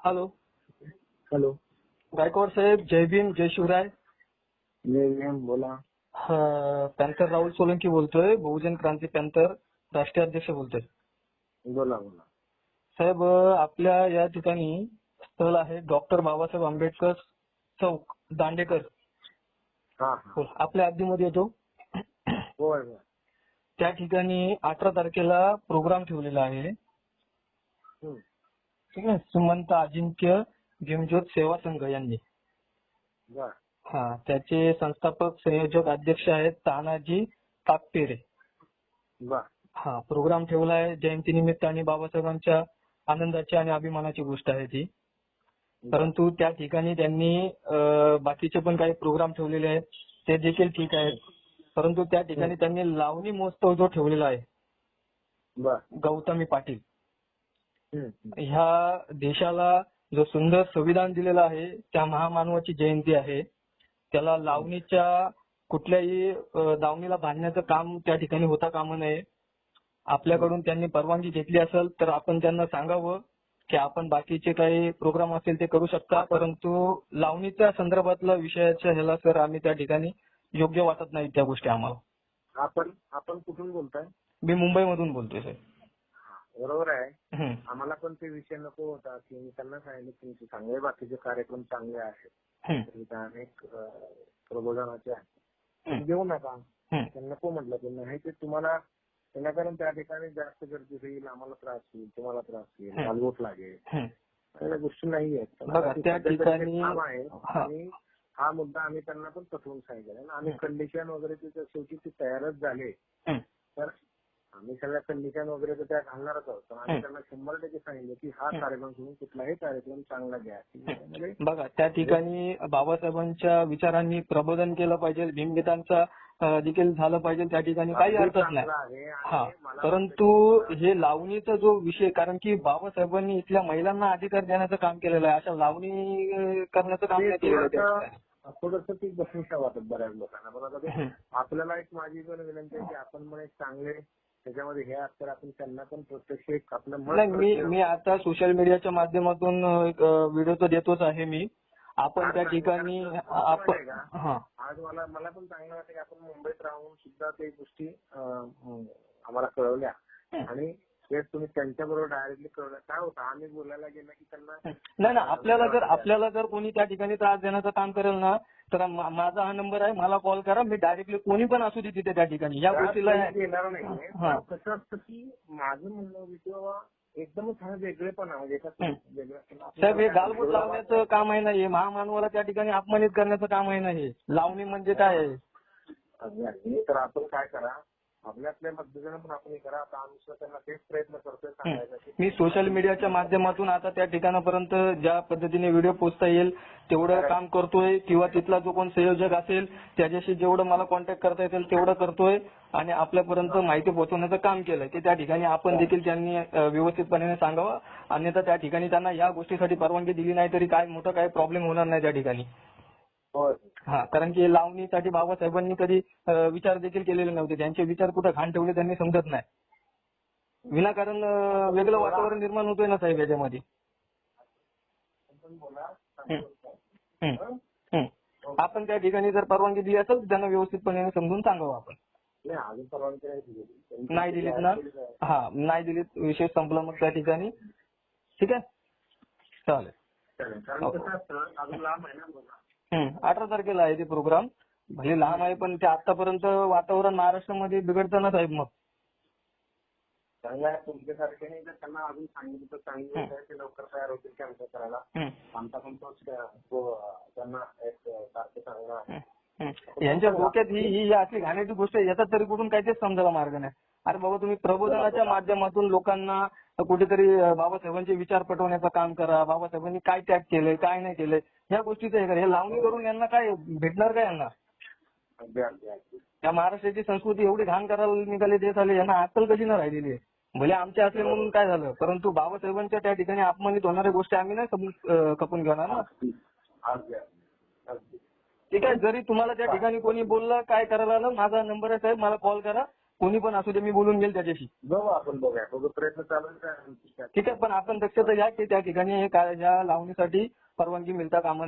Hello hello Gaikwad साहेब जय भीम जय शिवराय. जय भीम बोला. पॅन्थर राहुल सोलंकी बोलतोय बहुजन क्रांती पॅन्थर राष्ट्रीय अध्यक्ष बोलतोय. बोला बोला. साहेब आपल्या या ठिकाणी स्थळ आहे डॉक्टर बाबासाहेब आंबेडकर चौक दांडेकर. हा आपल्या हद्दीमध्ये येतो. त्या ठिकाणी अठरा तारखेला प्रोग्राम ठेवलेला आहे. ठीक आहे. सुमंत अजिंक्य भीमज्योत सेवा संघ यांनी. बर. हा त्याचे संस्थापक संयोजक अध्यक्ष आहेत तानाजी ताकपेरे. बर. हा प्रोग्राम ठेवला आहे. जयंतीनिमित्त आणि बाबासाहेबांच्या आनंदाची आणि अभिमानाची गोष्ट आहे ती. परंतु त्या ठिकाणी त्यांनी बाकीचे पण काही प्रोग्राम ठेवलेले आहेत. ते देखील ठीक आहेत. परंतु त्या ठिकाणी त्यांनी लावणी महोत्सव जो ठेवलेला आहे. गौतमी पाटील. ह्या देशाला जो सुंदर संविधान दिलेलं आहे त्या महामानवाची जयंती आहे. त्याला लावणीच्या कुठल्याही दावणीला बांधण्याचं काम त्या ठिकाणी होता कामा नये. आपल्याकडून त्यांनी परवानगी घेतली असेल तर आपण त्यांना सांगावं की आपण बाकीचे काही प्रोग्राम असेल ते करू शकता परंतु लावणीच्या संदर्भातला विषयाच्या ह्याला सर आम्ही त्या ठिकाणी योग्य वाटत नाही त्या गोष्टी आम्हाला. आपण आपण कुठून बोलताय? मी मुंबईमधून बोलतोय सर. बरोबर आहे. आम्हाला पण ते विषय नको होता की मी त्यांना सांगितलं तुमचे चांगले बाकीचे कार्यक्रम चांगले आहेत अनेक प्रबोधनाचे आहेत. देऊ नका. त्यांना नको म्हटलं की नाही ते तुम्हाला विनाकारण त्या ठिकाणी जास्त गर्दी होईल आम्हाला त्रास होईल तुम्हाला त्रास होईल. गालबोट लागेल. या गोष्टी नाही आहेत त्या ठिकाणी- हा. आणि हा मुद्दा आम्ही त्यांना पण पटवून सांगितलं आणि आम्ही कंडिशन वगैरे शेवटी ते तयारच झाले आम्ही सगळ्या कंडिशन वगैरे तर त्या घालणारच आहोत पण आम्ही. त्यांना शंभर टक्के सांगितलं की हा. कार्यक्रम सोडून कुठलाही कार्यक्रम चांगला घ्या ज्याच्यामध्ये बघा त्या ठिकाणी बाबासाहेबांच्या विचारांनी प्रबोधन केलं पाहिजे भीमगीतांचा देखील झालं पाहिजे त्या ठिकाणी काही अर्थच नाही हा परंतु हे लावणीचा जो विषय कारण की बाबासाहेबांनी इथल्या महिलांना अधिकार देण्याचं काम केलेलं आहे अशा लावणी करण्याचं काम नाही केलेलं. थोडस ती बसनिशा वाटत बऱ्याच लोकांना पण आता. आपल्याला एक माझी पण विनंती आहे की आपण पण एक चांगले त्याच्यामध्ये हे असतात आपण त्यांना पण प्रत्यक्ष एक आपलं मत नाही मी मी आता सोशल मीडियाच्या माध्यमातून व्हिडिओ तर देतोच आहे मी. आपण त्या ठिकाणी आपण हा. आज मला मला पण चांगलं वाटतं की आपण मुंबईत राहून सुद्धा ते गोष्टी आम्हाला कळवल्या. आणि ते तुम्ही त्यांच्याबरोबर डायरेक्टली कळवल्या काय होतं? आम्ही बोलायला गेलं की त्यांना नाही ना आपल्याला जर आपल्याला जर कोणी त्या ठिकाणी त्रास देण्याचं काम करेल ना तर मा- माझा हा नंबर आहे. मला कॉल करा. मी डायरेक्टली कोणी पण असू दे तिथे त्या ठिकाणी. या गोष्टीला त्रास देणार नाहीये हा. पण कसं असतं की माझं म्हणणं होतं की बाबा एकदमच हा वेगळेपणा म्हणजे कसं साहेब हे गालबोट लावण्याचं काम आहे ना हे. महामानवाला त्या ठिकाणी अपमानित करण्याचं काम आहे ना हे. लावणी म्हणजे काय? आहे. तर आपण काय करा आपल्या आपल्या पद्धतीनं पण आपण हे करा. आता आम्ही सुद्धा त्यांना तेच प्रयत्न करतोय सांगायचा की मी सोशल मीडियाच्या माध्यमातून आता त्या ठिकाणापर्यंत ज्या पद्धतीने व्हिडिओ पोचता येईल तेवढं काम करतोय किंवा तिथला जो कोण संयोजक असेल त्याच्याशी जेवढं मला कॉन्टॅक्ट करता येतील तेवढं करतोय आणि आपल्यापर्यंत माहिती पोहोचवण्याचं काम केलंय. ते त्या ठिकाणी आपण देखील त्यांनी व्यवस्थितपणे सांगावं. अन्यथा त्या ठिकाणी त्यांना या गोष्टीसाठी परवानगी दिली नाही तरी काय मोठं काही प्रॉब्लेम होणार नाही त्या ठिकाणी. होय. हा कारण की लावणीसाठी बाबासाहेबांनी कधी विचार देखील केलेले नव्हते. त्यांचे विचार कुठे घाण ठेवले त्यांनी समजत नाही. विनाकारण वेगळं वातावरण निर्माण होतोय ना साहेब याच्यामध्ये. आपण त्या ठिकाणी जर परवानगी दिली असेल त्यांना व्यवस्थितपणे समजून सांगावं आपण. नाही दिलीत ना? हा नाही दिलीत. विषय संपला मग त्या ठिकाणी. ठीक आहे? चालेल. आहे. अठरा तारखेला आहे ते प्रोग्राम भले लांब आहे पण ते आतापर्यंत वातावरण महाराष्ट्रामध्ये बिघडतं ना साहेब मग. चांगलं आहे तुमच्यासारखे नाही तर त्यांना अजून सांगितलं तर चांगली गोष्ट आहे ते लवकर तयार होतील कॅम्प करायला. आमचा पण तोच त्यांना एक सारखं आहे हम्म. यांच्या डोक्यात ही ही अशी घाणेरडी गोष्ट आहे, याचा तरी कुठून काय तेच समजायला मार्ग नाही. अरे बाबा तुम्ही प्रबोधनाच्या माध्यमातून लोकांना कुठेतरी बाबासाहेबांचे विचार पटवण्याचं काम करा बाबासाहेबांनी काय त्याग केलंय काय नाही केलंय ह्या गोष्टीचं हे करा. हे लावणी करून यांना काय भेटणार काय यांना? या महाराष्ट्राची संस्कृती एवढी घाण करायला निघाले ते झाले यांना अक्कल कधी न राहिलेली आहे? भले आमचे असले म्हणून काय झालं परंतु बाबासाहेबांच्या त्या ठिकाणी अपमानित होणाऱ्या गोष्टी आम्ही नाही खपून घेणार ना? ठीक आहे जरी तुम्हाला त्या ठिकाणी कोणी बोललं काय करायला आलं माझा नंबर आहे साहेब मला कॉल करा. कोणी पण असू दे मी बोलून घेईल त्याच्याशी. बघू आपण बघूया. बघू प्रयत्न चालू आहे. ठीक आहे पण आपण दक्षता घ्या की त्या ठिकाणी हे काय- या लावणीसाठी परवानगी मिळता कामा